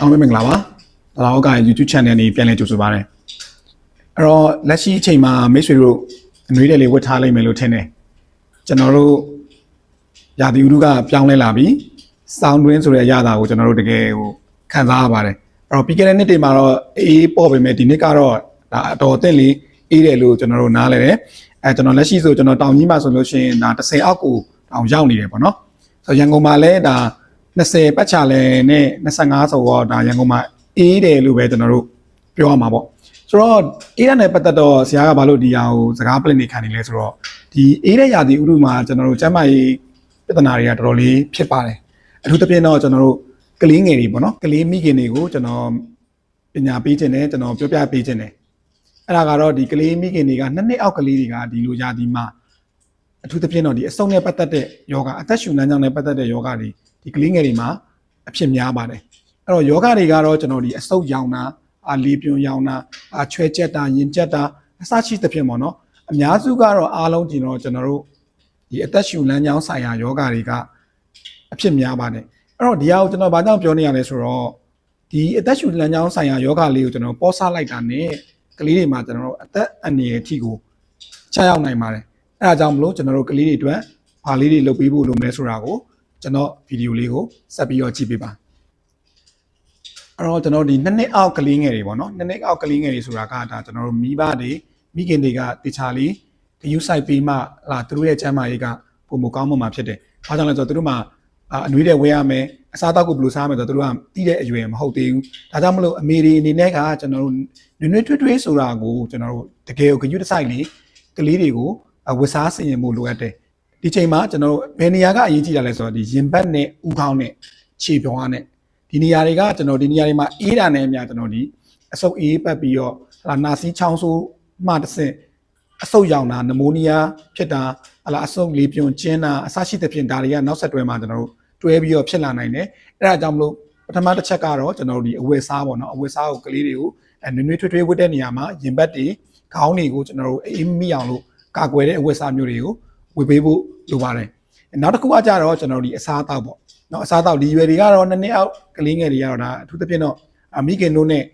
အားလုံးပဲမင်္ဂလာပါ။ဒါတော့က YouTube channel နေပြန်လည်ကြိုဆိုပါရစေ။အဲ့တော့လက်ရှိအချိန်မှာမိတ်ဆွေတို့အနှွေးတယ်လေးဝတ်ထားလိုက်မယ်လို့ထင်တယ်။ကျွန်တော်တို့ရာသီဥတုကပြောင်းလဲလာပြီ။ sound twin ဆိုတဲ့အရာတာကိုကျွန်တော်တို့တကယ်ဟိုခံစားရပါတယ်။အဲ့တော့ပြီးခဲ့တဲ့နှစ်တွေမှာတော့အေးပေါ့ပေမဲ့ဒီနှစ်ကတော့ဒါအတော်အသင့်လေးအေးတယ်လို့ကျွန်တော်တို့နားလဲတယ်။အဲကျွန်တော်လက်ရှိဆိုကျွန်တော်တောင်ကြီးမှာဆိုလို့ရှိရင်ဒါ30အောက်ကိုတောင်ရောက်နေတယ်ပေါ့နော်။ဆိုရန်ကုန်မှာလည်းဒါ 20ပတ်ချလဲနဲ့25ဆိုတော့ဒါရန်ကုန်မှာအေးတယ်လို့ပဲကျွန်တော်တို့ပြောရမှာပေါ့ဆိုတော့အေးရတဲ့ပတ်သက်တော့ဆရာကဘာလို့ဒီဟာကိုစကားပလင်နေခံနေလဲဆိုတော့ဒီအေးတဲ့ရာသီဥတုမှာကျွန်တော်တို့ကျန်းမာရေးပြဿနာတွေကတော်တော်လေးဖြစ်ပါတယ်အထူးသဖြင့်တော့ကျွန်တော်တို့ကလေးငယ်တွေပေါ့နော်ကလေးမိခင်တွေကိုကျွန်တော်ပညာပေးခြင်းနဲ့ကျွန်တော်ပြောပြပေးခြင်းနဲ့အဲ့ဒါကတော့ဒီကလေးမိခင်တွေကနှစ်နှစ်အောက်ကလေးတွေကဒီလိုရာသီမှာအထူးသဖြင့်တော့ဒီအဆုတ်နဲ့ပတ်သက်တဲ့ယောဂအသက်ရှူလမ်းကြောင်းနဲ့ပတ်သက်တဲ့ယောဂတွေ ဒီကလေးငယ်တွေမှာအဖြစ်များပါတယ်အဲ့တော့ယောဂတွေကတော့ကျွန်တော်ဒီအဆုတ်ရောင်တာအာလီပြွန်ရောင်တာအာချွဲကျက်တာရင်ကျက်တာအစရှိသဖြင့်ပေါ့နော်အများစုကတော့အားလုံးဒီတော့ကျွန်တော်တို့ဒီအသက်ရှူလမ်းကြောင်းဆိုင်ရာယောဂတွေကအဖြစ်များပါတယ်အဲ့တော့ဒီဟာကိုကျွန်တော်ဘာကြောင့်ပြောနေရလဲဆိုတော့ဒီအသက်ရှူလမ်းကြောင်းဆိုင်ရာယောဂလေးကိုကျွန်တော်ပေါ်ဆလိုက်တာနဲ့ကလေးတွေမှာကျွန်တော်တို့အသက်အန္တရာယ်အထိကိုချရောက်နိုင်ပါတယ်အဲ့ဒါကြောင့်မလို့ကျွန်တော်တို့ကလေးတွေအတွက်ဘာလေးတွေလုပ်ပေးဖို့လိုမလဲဆိုတာကို ကျွန်တော်ဗီဒီယိုလေးကိုဆက်ပြီးတော့ကြည့်ပေးပါအဲ့တော့ကျွန်တော်ဒီနှစ်နှစ်အောက်ကလေးငယ်တွေပေါ့နော်နှစ်နှစ်အောက်ကလေးငယ်တွေဆိုတာကဒါကျွန်တော်တို့မိဘတွေမိခင်တွေကတေချာလေးဂရုစိုက်ပေးမှလာသူတို့ရဲ့ကျန်းမာရေးကပုံမကောင်းမှမှာဖြစ်တယ်။ဘာကြောင့်လဲဆိုတော့သူတို့မှာအာအနှွေးတဲ့ဝဲရမယ်အစားအသောက်ကိုဘယ်လိုစားရမလဲဆိုတော့သူတို့ကတီးတဲ့အရွယ်မဟုတ်သေးဘူး။ဒါကြောင့်မလို့အမေတွေအနေနဲ့ကကျွန်တော်တို့နွေ့နွေ့ထွေးထွေးဆိုတာကိုကျွန်တော်တို့တကယ်ကိုဂရုတစိုက်လေးကလေးတွေကိုဝတ်စားဆင်ရင်မှုလိုအပ်တယ်။ ဒီချိန်မှာကျွန်တော်တို့ဘယ်နေရာကအရေးကြီးတာလဲဆိုတော့ဒီရင်ဘတ်နဲ့ဥခေါင်းနဲ့ခြေပြောင်းနဲ့ဒီနေရာတွေကကျွန်တော်ဒီနေရာတွေမှာအေးတာနဲ့အများကျွန်တော်ဒီအဆုတ်အေးပတ်ပြီးတော့ဟာနာစီချောင်းဆိုးမှတစ်ဆင့်အဆုတ်ရောင်တာနမိုးနီးယားဖြစ်တာဟလာအဆုတ်လေးပြွန်ကျင်းတာအစရှိသဖြင့်ဒါတွေကနောက်ဆက်တွဲမှာကျွန်တော်တို့တွဲပြီးတော့ဖြစ်လာနိုင်တယ်အဲ့ဒါကြောင့်မလို့ပထမတစ်ချက်ကတော့ကျွန်တော်တို့ဒီအဝတ်စားပေါ့နော်အဝတ်စားကိုကလေးတွေကိုအဲနွေ့နွေ့ထွေးထွေးဝတ်တဲ့နေရာမှာရင်ဘတ်တွေခေါင်းတွေကိုကျွန်တော်တို့အေးမိအောင်လို့ကာကွယ်တဲ့အဝတ်စားမျိုးတွေကိုဝတ်ပေးဖို့ လိုပါတယ်နောက်တစ်ခုကကြတော့ကျွန်တော်ဒီအစားအသောက်ပေါ့နော်အစားအသောက်ဒီရွယ်တွေကတော့နှစ်နှစ်အောက်ကလေးငယ်တွေကတော့ဒါအထူးသဖြင့်တော့မိခင်တို့နဲ့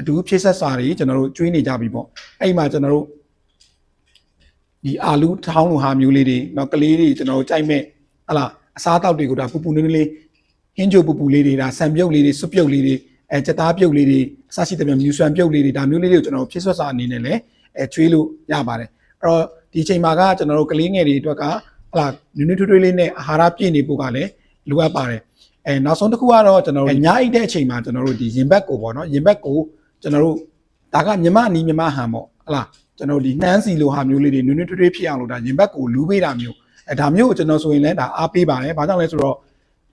အတူဖြည့်ဆက်စာတွေကျွန်တော်တို့ကျွေးနေကြပြီပေါ့အဲ့မှာကျွန်တော်တို့ဒီအာလူးထောင်းလိုဟာမျိုးလေးတွေနော်ကလေးတွေကျွန်တော်တို့ကြိုက်မဲ့ဟလာအစားအသောက်တွေကိုဒါပူပူနွေးနွေးလေးဟင်းကြိုပူပူလေးတွေဒါဆံပြုတ်လေးတွေစွပ်ပြုတ်လေးတွေအဲကြက်သားပြုတ်လေးတွေအစရှိတဲ့မြူဆန်ပြုတ်လေးတွေဒါမျိုးလေးတွေကိုကျွန်တော်ဖြည့်ဆွတ်စာအနေနဲ့လည်းအဲကျွေးလို့ရပါတယ်အဲ့တော့ ဒီချိန်မှာကကျွန်တော်တို့ကလေးငယ်တွေအတွက်ကဟလာနွေးနွေးထွေးထွေးလေးနဲ့အာဟာရပြည့်နေဖို့ကလည်းလိုအပ်ပါတယ်အဲနောက်ဆုံးတစ်ခုကတော့ကျွန်တော်တို့ညအိတ်တဲ့အချိန်မှာကျွန်တော်တို့ဒီရင်ဘက်ကိုပေါ့နော်ရင်ဘက်ကိုကျွန်တော်တို့ဒါကမြမအနီးမြမဟန်ပေါ့ဟလားကျွန်တော်ဒီနှမ်းစီလိုဟာမျိုးလေးတွေနွေးနွေးထွေးထွေးဖြစ်အောင်လို့ဒါရင်ဘက်ကိုလူးပေးတာမျိုးအဲဒါမျိုးကိုကျွန်တော်ဆိုရင်လည်းဒါအားပေးပါတယ်ဘာကြောင့်လဲဆိုတော့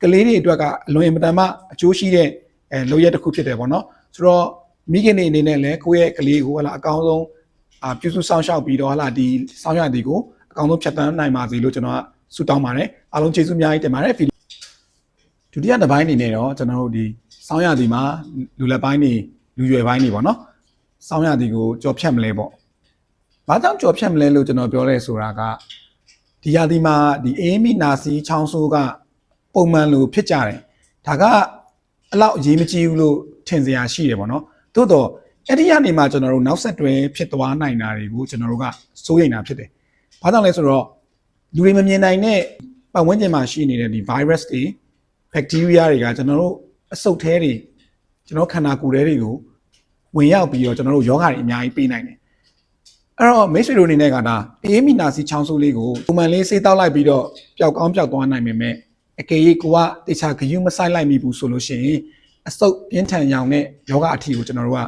ကလေးတွေအတွက်ကအလွန်အင်မတန်မှအကျိုးရှိတဲ့အဲလုပ်ရက်တစ်ခုဖြစ်တယ်ပေါ့နော်ဆိုတော့မိခင်တွေအနေနဲ့လည်းကိုယ့်ရဲ့ကလေးကိုဟလာအကောင်းဆုံး အာပြုစုစောင့်ရှောက်ပြီးတော့ဟလာဒီစောင့်ရသည်ကိုအကောင်းဆုံးဖြတ်တန်းနိုင်ပါစေလို့ကျွန်တော်ကဆုတောင်းပါတယ်အားလုံးကျေးဇူးအများကြီးတင်ပါတယ်ဒုတိယတစ်ပိုင်းအနေနဲ့တော့ကျွန်တော်တို့ဒီစောင်းရသည်မှာလူလက်ပိုင်းနေလူရွယ်ပိုင်းနေပေါ့နော်စောင်းရသည်ကိုကြော်ဖြတ်မလဲပေါ့ဘာကြောင့်ကြော်ဖြတ်မလဲလို့ကျွန်တော်ပြောရဲဆိုတာကဒီရာသီမှာဒီအေးမီနာစီချောင်းဆိုးကပုံမှန်လိုဖြစ်ကြတယ်ဒါကအလောက်အရေးမကြီးဘူးလို့ထင်စရာရှိတယ်ပေါ့နော်သို့တော့ အဲ့ဒီကနေမှကျွန်တော်တို့နောက်ဆက်တွဲဖြစ်သွားနိုင်တာတွေကိုကျွန်တော်တို့ကစိုးရိမ်တာဖြစ်တယ်ဘာကြောင့်လဲဆိုတော့လူတွေမမြင်နိုင်တဲ့ပတ်ဝန်းကျင်မှာရှိနေတဲ့ဒီ virus တွေ bacteria တွေကကျွန်တော်တို့အဆုတ်ထဲတွေကျွန်တော်ခန္ဓာကိုယ်ထဲတွေကိုဝင်ရောက်ပြီးတော့ကျွန်တော်တို့ယောဂတွေအများကြီးပေးနိုင်တယ်အဲ့တော့မိတ်ဆွေတို့အနေနဲ့ကဒါအေးမီနာစီချောင်းဆိုးလေးကိုပုံမှန်လေးဆေးတောက်လိုက်ပြီးတော့ပျောက်ကောင်းပျောက်သွားနိုင်ပေမဲ့အကယ်၍ကိုကတေချာဂယုမဆိုင်လိုက်မိဘူးဆိုလို့ရှိရင်အဆုတ်ပြင်းထန်ရောင်တဲ့ယောဂအထီကိုကျွန်တော်တို့က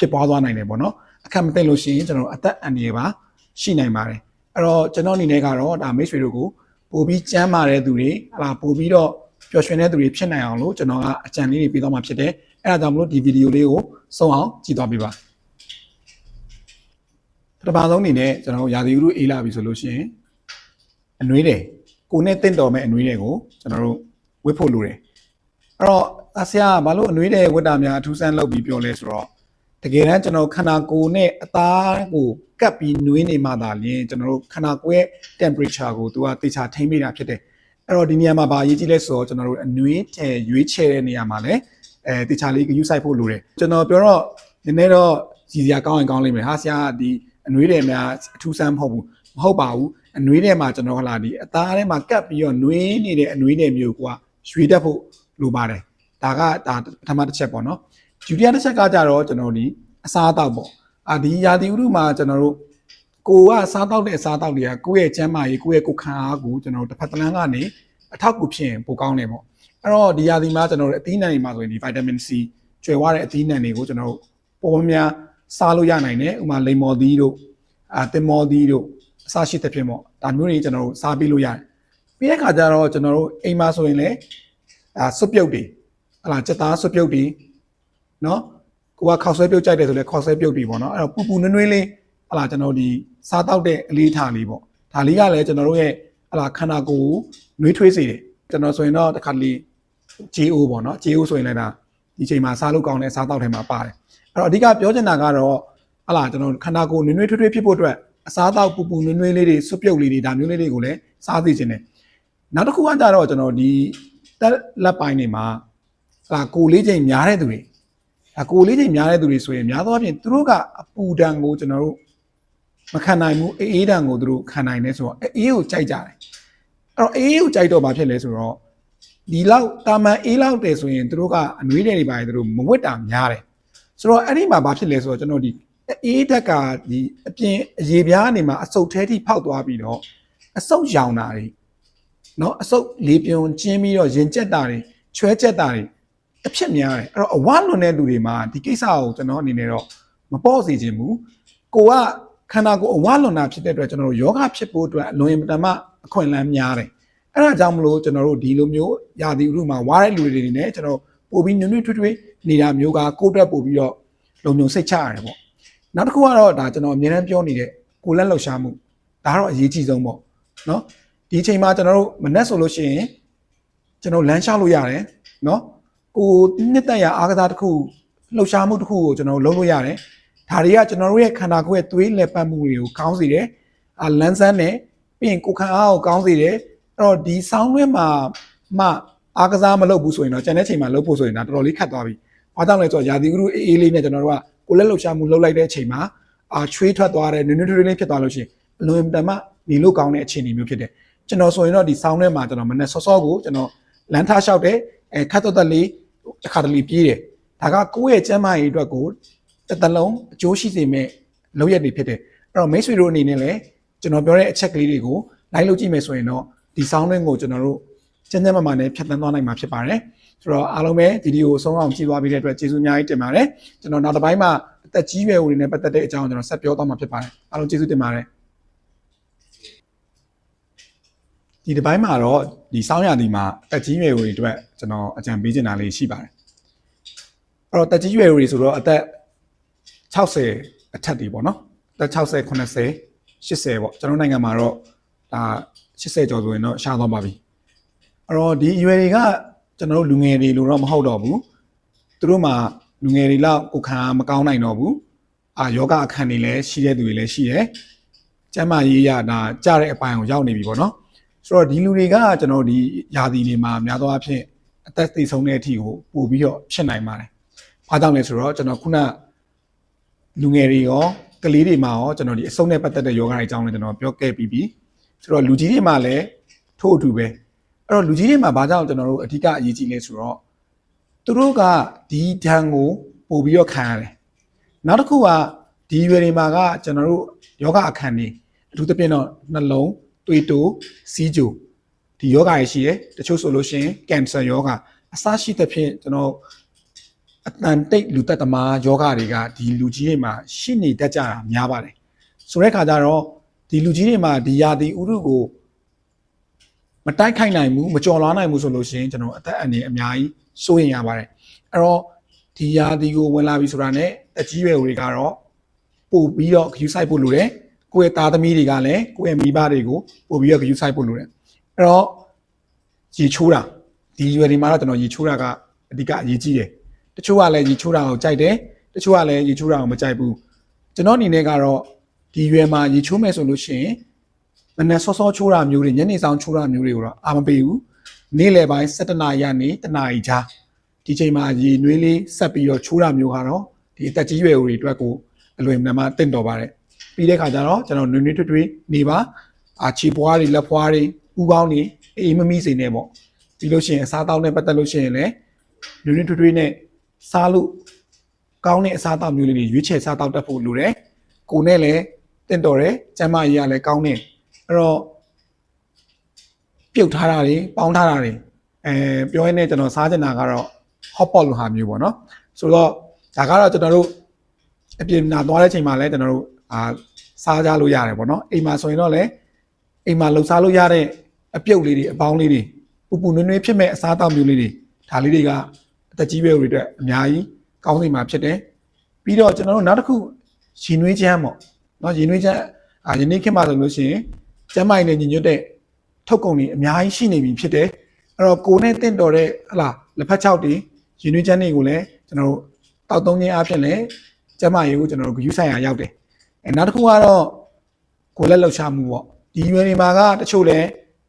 ဖြစ်ပွားသွားနိုင်တယ်ပေါ့နော်အခက်မသိလို့ရှိရင်ကျွန်တော်တို့အသက်အန္တရာယ်ပါရှိနိုင်ပါတယ်အဲ့တော့ကျွန်တော်အနေနဲ့ကတော့ဒါမိတ်ဆွေတို့ကိုပို့ပြီးကြမ်းမာတဲ့သူတွေဟလာပို့ပြီးတော့ပျော်ရွှင်တဲ့သူတွေဖြစ်နိုင်အောင်လို့ကျွန်တော်ကအကြံလေးတွေပေးသွားမှာဖြစ်တယ်အဲ့ဒါကြောင့်မလို့ဒီဗီဒီယိုလေးကိုစုံအောင်ကြည့်သွားပေးပါပထမဆုံးအနေနဲ့ကျွန်တော်တို့ရာသီဥတုအေးလာပြီဆိုလို့ရှိရင်အနှွေးတယ်ကိုနဲ့တင့်တော်မဲ့အနှွေးတွေကိုကျွန်တော်တို့ဝတ်ဖို့လိုတယ်အဲ့တော့အဆရာကဘာလို့အနှွေးတဲ့ဝတ်တာများအထူးဆန်းလုပ်ပြီးပြောလဲဆိုတော့ တကယ်တမ်းကျွန်တော်ခန္ဓာကိုယ်နဲ့အသားကိုကပ်ပြီးနှွေးနေမှသာလျှင်ကျွန်တော်တို့ခန္ဓာကိုယ်ရဲ့ temperature ကိုသူကတေချာထိန်းပေးတာဖြစ်တယ်အဲ့တော့ဒီနေရာမှာဗာအရေးကြီးလဲဆိုတော့ကျွန်တော်တို့အနှွေးထဲရွေးချယ်တဲ့နေရာမှာလဲအဲတခြားလေးကယူဆိုင်ဖို့လိုတယ်ကျွန်တော်ပြောတော့နည်းနည်းတော့ကြည်စရာကောင်းရင်ကောင်းလိမ့်မယ်ဟာဆရာကဒီအနွေးတယ်များအထူးဆန်းမဟုတ်ဘူးမဟုတ်ပါဘူးအနွေးတယ်မှာကျွန်တော်ဟလာဒီအသားထဲမှာကပ်ပြီးတော့နွေးနေတဲ့အနွေးတယ်မျိုးကရွှေတက်ဖို့လိုပါတယ်ဒါကဒါပထမတစ်ချက်ပေါ့နော် ဒုတိယတစ်ချက်ကကြတော့ကျွန်တော်ဒီအစားအသောက်ပေါ့အာဒီရာသီဥတုမှာကျွန်တော်တို့ကိုကစားတောက်တဲ့အစားတောက်တွေကကိုယ့်ရဲ့ကျန်းမာရေးကိုယ့်ရဲ့ကိုယ်ခံအားကိုကျွန်တော်တို့တစ်ဖက်တစ်လမ်းကနေအထောက်အကူဖြစ်ရင်ပိုကောင်းတယ်ပေါ့အဲ့တော့ဒီရာသီမှာကျွန်တော်တို့အသီးနှံတွေမှာဆိုရင်ဒီ vitamin C ကျွယ်ဝတဲ့အသီးနှံတွေကိုကျွန်တော်တို့ပုံမှန်များစားလို့ရနိုင်တယ်ဥပမာလိမ္မော်သီးတို့အာတင်မော်သီးတို့အစရှိသဖြင့်ပေါ့ဒါမျိုးတွေကျွန်တော်တို့စားပြီးလို့ရတယ်ပြီးတဲ့ခါကျတော့ကျွန်တော်တို့အိမ်မှာဆိုရင်လည်းအာစွပ်ပြုတ်တွေဟလာစက်သားစွပ်ပြုတ်တွေ နော်ကိုကခောက်ဆွဲပြုတ်ကြိုက်တယ်ဆိုလဲခောက်ဆွဲပြုတ်တွေပေါ့နော်အဲ့တော့ပူပူနွေးနွေးလေးဟလာကျွန်တော်ဒီစားတောက်တဲ့အလေးထားလေးပေါ့ဒါလေးကလည်းကျွန်တော်တို့ရဲ့ဟလာခန္ဓာကိုယ်ကိုနှွေးထွေးစေတယ်ကျွန်တော်ဆိုရင်တော့တစ်ခါတလေ JO ပေါ့နော် JO ဆိုရင်လည်းဒါဒီချိန်မှာစားလို့ကောင်းတဲ့စားတောက်ထဲမှာပါတယ်အဲ့တော့အဓိကပြောချင်တာကတော့ဟလာကျွန်တော်ခန္ဓာကိုယ်နှွေးနှွေးထွေးထွေးဖြစ်ဖို့အတွက်အစားတောက်ပူပူနွေးနွေးလေးတွေစွပ်ပြုတ်လေးတွေဒါမျိုးလေးတွေကိုလည်းစားသိခြင်းတယ်နောက်တစ်ခုကကြတော့ကျွန်တော်ဒီတက်လက်ပိုင်းတွေမှာဟလာကိုယ်လေးချိန်များတဲ့သူတွေ ဒါကိုယ်လေးချိန်များတဲ့သူတွေဆိုရင်များသောအားဖြင့်သူတို့ကအပူဒဏ်ကိုကျွန်တော်တို့ မခံနိုင်ဘူးအေးအေးတန်ကိုသူတို့ခံနိုင်တယ်ဆိုတော့အေးကိုကြိုက်ကြတယ်အဲ့တော့အေးကိုကြိုက်တော့ဘာဖြစ်လဲဆိုတော့ဒီလောက်တာမန်အေးလောက်တယ်ဆိုရင်သူတို့ကအနွေးတယ်တွေပါတယ်သူတို့မဝတ်တာများတယ်ဆိုတော့အဲ့ဒီမှာဘာဖြစ်လဲဆိုတော့ကျွန်တော်ဒီအေးတက်ကဒီအပြင်အရေပြားနေမှာအဆုတ်ထဲထိဖောက်သွားပြီးတော့အဆုတ်ရောင်တာတွေเนาะအဆုတ်လေးပြုံကျင်းပြီးတော့ရင်ကျက်တာတွေချွဲကျက်တာတွေ အဖြစ်များတယ်အဲ့တော့အဝလွန်တဲ့လူတွေမှာဒီကိစ္စကိုကျွန်တော်အနေနဲ့တော့မပေါ့စေချင်ဘူးကိုကခန္ဓာကိုယ်အဝလွန်တာဖြစ်တဲ့အတွက်ကျွန်တော်တို့ယောဂဖြစ်ဖို့အတွက်အလွန်အင်မတန်မှအခွင့်အလမ်းများတယ်။အဲဒါကြောင့်မလို့ကျွန်တော်တို့ဒီလိုမျိုးယာတီဥတုမှာဝါတဲ့လူတွေတွေနဲ့ကျွန်တော်ပို့ပြီးညွန့်ညွန့်ထွေးထွေးနေတာမျိုးကကိုယ့်အတွက်ပို့ပြီးတော့လုံုံစိတ်ချရတယ်ပေါ့။နောက်တစ်ခုကတော့ဒါကျွန်တော်အများအားပြောနေတဲ့ကိုယ်လက်လှုပ်ရှားမှုဒါကတော့အရေးကြီးဆုံးပေါ့နော်။ဒီအချိန်မှာကျွန်တော်တို့မနဲ့ဆိုလို့ရှိရင်ကျွန်တော်လမ်းလျှောက်လို့ရတယ်နော်။ ကိုနှစ်သက်ရအားကစားတစ်ခုလှုပ်ရှားမှုတစ်ခုကိုကျွန်တော်လုပ်လို့ရတယ်။ဒါတွေကကျွန်တော်တို့ရဲ့ခန္ဓာကိုယ်ရဲ့သွေးလက်ပတ်မှုတွေကိုကောင်းစေတယ်။အာလန်းဆန်းတယ်ပြီးရင်ကိုယ်ခံအားကိုကောင်းစေတယ်။အဲ့တော့ဒီဆောင်းတွင်းမှာမှအားကစားမလုပ်ဘူးဆိုရင်တော့ကျန်တဲ့ချိန်မှာလုပ်ဖို့ဆိုရင်ဒါတော်တော်လေးခက်သွားပြီ။ဘာကြောင့်လဲဆိုတော့ရာသီဥတုအေးအေးလေးနဲ့ကျွန်တော်တို့ကကိုယ်လက်လှုပ်ရှားမှုလုပ်လိုက်တဲ့အချိန်မှာအာချွေးထွက်သွားတယ်နွေ့နွေ့ထွေးထွေးလေးဖြစ်သွားလို့ရှိရင်အလွန်တမ်းမှနေလို့ကောင်းတဲ့အခြေအနေမျိုးဖြစ်တယ်။ကျွန်တော်ဆိုရင်တော့ဒီဆောင်းထဲမှာကျွန်တော်မနေ့စောစောကိုကျွန်တော်လမ်းထားလျှောက်တယ် အဲခတ်တော့တက်လေးတစ်ခါတလေပြေးတယ်။ဒါကကိုယ့်ရဲ့ကျန်းမာရေးအတွက်ကိုတစ်သလုံးအကျိုးရှိစေမဲ့လုပ်ရက်တွေဖြစ်တယ်အဲ့တော့မိတ်ဆွေတို့အနေနဲ့လည်းကျွန်တော်ပြောတဲ့အချက်ကလေးတွေကိုလိုက်လုပ်ကြည့်မယ်ဆိုရင်တော့ဒီဆောင်းတွင်းကိုကျွန်တော်တို့ကျန်းကျန်းမာမာနဲ့ဖြတ်သန်းသွားနိုင်မှာဖြစ်ပါတယ်ဆိုတော့အားလုံးပဲဗီဒီယိုဆုံးအောင်ကြည့်သွားပြီးတဲ့အတွက်ကျေးဇူးအများကြီးတင်ပါတယ်ကျွန်တော်နောက်တစ်ပိုင်းမှာအသက်ကြီးရွယ်ဦးတွေနဲ့ပတ်သက်တဲ့အကြောင်းကိုကျွန်တော်ဆက်ပြောသွားမှာဖြစ်ပါတယ်အားလုံးကျေးဇူးတင်ပါတယ် ဒီတစ်ပိုင်းမှာတော့ဒီစောင်းရသည်မှာအသက်ကြီးရွယ်ဦးတွေအတွက်ကျွန်တော်အကြံပေးချင်တာလေးရှိပါတယ်အဲ့တော့တက်ကြီးရွယ်ဦးတွေဆိုတော့အသက်60အထက်တွေပေါ့နော်တက်60 80 80ပေါ့ကျွန်တော်နိုင်ငံမှာတော့ဒါ80ကျော်ဆိုရင်တော့ရှားသွားပါပြီအဲ့တော့ဒီအရွယ်တွေကကျွန်တော်တို့လူငယ်တွေလို့တော့မဟုတ်တော့ဘူးသူတို့မှာလူငယ်တွေလောက်ကိုခံအားမကောင်းနိုင်တော့ဘူးအာယောဂအခန့်တွေလည်းရှိတဲ့သူတွေလည်းရှိတယ်ကျန်းမာရေးရဒါကြတဲ့အပိုင်းကိုရောက်နေပြီပေါ့နော် ဆိုတော့ဒီလူတွေကကျွန်တော်ဒီယာတီတွေမှာများသောအားဖြင့်အသက်သေဆုံးတဲ့အထိကိုပို့ပြီးတော့ဖြစ်နိုင်ပါတယ်ဘာကြောင့်လဲဆိုတော့ကျွန်တော်ခုနလူငယ်တွေရောကလေးတွေမှာရောကျွန်တော်ဒီအဆုံးနဲ့ပတ်သက်တဲ့ယောဂတွေအကြောင်းလည်းကျွန်တော်ပြောခဲ့ပြီးပြီဆိုတော့လူကြီးတွေမှာလည်းထို့အတူပဲအဲ့တော့လူကြီးတွေမှာဘာကြောင့်ကျွန်တော်တို့အဓိကအရေးကြီးလဲဆိုတော့သူတို့ကဒီဒဏ်ကိုပို့ပြီးတော့ခံရတယ်နောက်တစ်ခုကဒီရွယ်တွေမှာကကျွန်တော်တို့ယောဂအခန့်နေအထူးသဖြင့်တော့နှလုံး သွေးတိုးစီးကြိုဒီယောဂရရှိတယ်တချို့ဆိုလို့ရှိရင်ကင်ဆာယောဂအစရှိသဖြင့်ကျွန်တော်အတန်တိတ်လူသက်သမားယောဂတွေကဒီလူကြီးတွေမှာရှိနေတတ်ကြတာများပါတယ်ဆိုတဲ့ခါကျတော့ဒီလူကြီးတွေမှာဒီယာတီဥရုကိုမတိုက်ခိုက်နိုင်ဘူးမကြော်လွားနိုင်ဘူးဆိုလို့ရှိရင်ကျွန်တော်အသက်အန္တရာယ်အများကြီးစိုးရင်ရပါတယ်အဲ့တော့ဒီယာတီကိုဝင်လာပြီဆိုတာနဲ့အကြီးရွယ်တွေကတော့ပို့ပြီးတော့ဂယူဆိုင်ဖို့လိုတယ် ကိုယ့်ရဲ့သားသမီးတွေကလည်းကိုယ့်ရဲ့မိဘတွေကိုပို့ပြီးတော့ဂယူဆိုင်ဖို့လိုတယ်အဲ့တော့ရေချိုးတာဒီရွယ်တွေမှာတော့ကျွန်တော်ရေချိုးတာကအဓိကအရေးကြီးတယ်တချို့ကလည်းရေချိုးတာကိုကြိုက်တယ်တချို့ကလည်းရေချိုးတာကိုမကြိုက်ဘူးကျွန်တော်အနေနဲ့ကတော့ဒီရွယ်မှာရေချိုးမယ်ဆိုလို့ရှိရင်မနက်စောစောချိုးတာမျိုးတွေညနေဆောင်ချိုးတာမျိုးတွေကိုတော့အာမပေးဘူးနေ့လယ်ပိုင်း7နာရီကနေတနာရီကြားဒီချိန်မှာရေနွေးလေးဆက်ပြီးတော့ချိုးတာမျိုးကတော့ဒီအသက်ကြီးရွယ်တွေအတွက်ကိုအလွယ်မနာမတင့်တော်ပါတယ် ပြီးတဲ့ခါကျတော့ကျွန်တော်နွေနွေးထွေးထွေးနေပါအာချီပွားတွေလက်ဖွားတွေဥကောင်းတွေအေးမမိစိနေပေါ့ပြီးလို့ရှိရင်အစားအသောက်နဲ့ပတ်သက်လို့ရှိရင်လည်းနွေနွေးထွေးထွေးနဲ့စားလို့ကောင်းတဲ့အစားအသောက်မျိုးလေးတွေရွေးချယ်စားသောက်တတ်ဖို့လိုတယ်ကိုယ်နဲ့လည်းတင့်တော်တယ်ကျန်းမာရေးကလည်းကောင်းတယ်အဲ့တော့ပြုတ်ထားတာတွေပေါင်းထားတာတွေအဲပြောရင်းနဲ့ကျွန်တော်စားချင်တာကတော့ hot pot လိုဟာမျိုးပေါ့နော်ဆိုတော့ဒါကတော့ကျွန်တော်တို့အပြင်နာသွားတဲ့ချိန်မှာလည်းကျွန်တော်တို့ အာစားကြလို့ရတယ်ပေါ့နော်အိမ်မှာဆိုရင်တော့လည်းအိမ်မှာလှူစားလို့ရတဲ့အပြုတ်လေးတွေအပေါင်းလေးတွေပူပူနွေးနွေးဖြစ်မဲ့အစားအသောက်မျိုးလေးတွေဒါလေးတွေကအသက်ကြီးပဲတွေအတွက်အများကြီးကောင်းနေမှာဖြစ်တယ်ပြီးတော့ကျွန်တော်တို့နောက်တစ်ခုရင်နွေးချမ်းပေါ့နော်ရင်နွေးချမ်းအာယနေ့ခေတ်မှာဆိုလို့ရှိရင်ကျမ်းမိုင်နဲ့ညီညွတ်တဲ့ထုတ်ကုန်တွေအများကြီးရှိနေပြီဖြစ်တယ်အဲ့တော့ကိုနဲ့တင့်တော်တဲ့ဟလာလက်ဖက်ချောက်တွေရင်းနှီးချမ်းတွေကိုလည်းကျွန်တော်တို့တောက်သုံးခြင်းအဖြစ်လည်းကျမရေကိုကျွန်တော်တို့ဂယူဆိုင်ရာရောက်တယ် အဲနောက်တစ်ခုကတော့ကိုလက်လှုပ်ရှားမှုပေါ့ဒီရွယ်တွေမှာကတချို့လည်း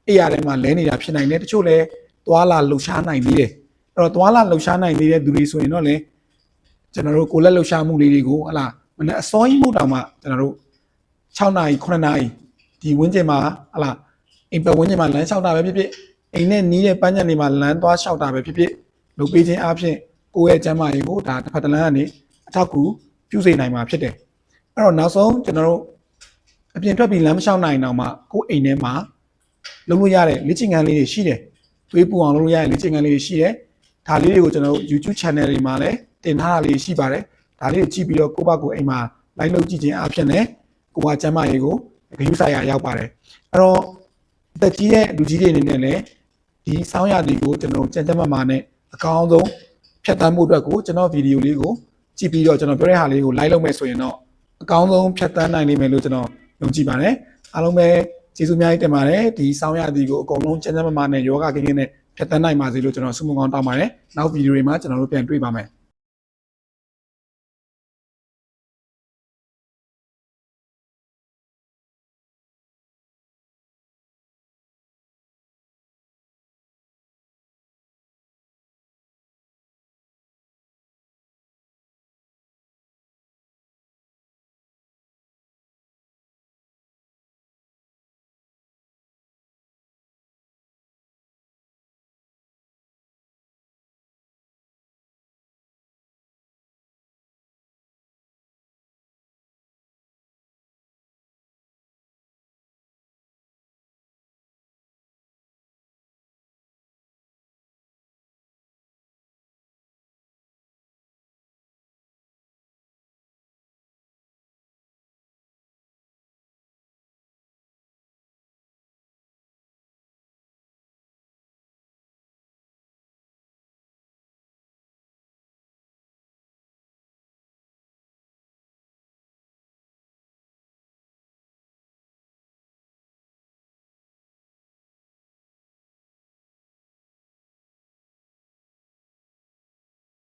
အိယာထဲမှာလဲနေတာဖြစ်နိုင်တယ်တချို့လည်းသွာလာလှုပ်ရှားနိုင်သေးတယ်အဲ့တော့သွာလာလှုပ်ရှားနိုင်သေးတဲ့သူတွေဆိုရင်တော့လည်းကျွန်တော်တို့ကိုလက်လှုပ်ရှားမှုလေးတွေကိုဟလာမနေ့အစောကြီးမှုတောင်မှကျွန်တော်တို့6နာရီ9နာရီဒီဝင်းကျင်မှာဟလာအိမ်ပတ်ဝန်းကျင်မှာလမ်းလျှောက်တာပဲဖြစ်ဖြစ်အိမ်နဲ့နီးတဲ့ပန်းချံတွေမှာလမ်းသွားလျှောက်တာပဲဖြစ်ဖြစ်လုပ်ပေးခြင်းအပြင်ကိုယ့်ရဲ့ကျန်းမာရေးကိုဒါတစ်ဖက်တစ်လမ်းကနေအထောက်အကူပြုစေနိုင်မှာဖြစ်တယ် အဲ့တော့နောက်ဆုံးကျွန်တော်တို့အပြင်ထွက်ပြီးလမ်းမလျှောက်နိုင်တော့မှကိုယ့်အိမ်ထဲမှာလုပ်လို့ရတဲ့လေ့ကျင့်ခန်းလေးတွေရှိတယ်သွေးပူအောင်လုပ်လို့ရတဲ့လေ့ကျင့်ခန်းလေးတွေရှိတယ်ဒါလေးတွေကိုကျွန်တော်တို့ YouTube channel တွေမှာလည်းတင်ထားတာလေးရှိပါတယ်ဒါလေးကိုကြည့်ပြီးတော့ကိုယ့်ဘက်ကိုအိမ်မှာ live လုပ်ကြည့်ခြင်းအပြင်လည်းကိုယ်ကကျန်းမာရေးကိုဂရုစိုက်ရရောက်ပါတယ်အဲ့တော့တက်ကြီးတဲ့လူကြီးတွေအနေနဲ့လည်းဒီစောင်းရည်တွေကိုကျွန်တော်ကြံကြမ်းမမာနဲ့အကောင်းဆုံးဖြတ်တန်းမှုအတွက်ကိုကျွန်တော်ဗီဒီယိုလေးကိုကြည့်ပြီးတော့ကျွန်တော်ပြောတဲ့ဟာလေးကို like လုပ်မယ်ဆိုရင်တော့ အကောင်းဆုံးဖြတ်တန်းနိုင်လိမ့်မယ်လို့ကျွန်တော်ယုံကြည်ပါတယ်အားလုံးပဲကျေးဇူးအများကြီးတင်ပါတယ်ဒီစောင်းရည်တွေကိုအကုန်လုံးကြံကြမ်းမမာနဲ့ယောဂကင်းကင်းနဲ့ဖြတ်တန်းနိုင်ပါစေလို့ကျွန်တော်ဆုမွန်ကောင်းတောင်းပါတယ်နောက်ဗီဒီယိုတွေမှာကျွန်တော်တို့ပြန်တွေ့ပါမယ်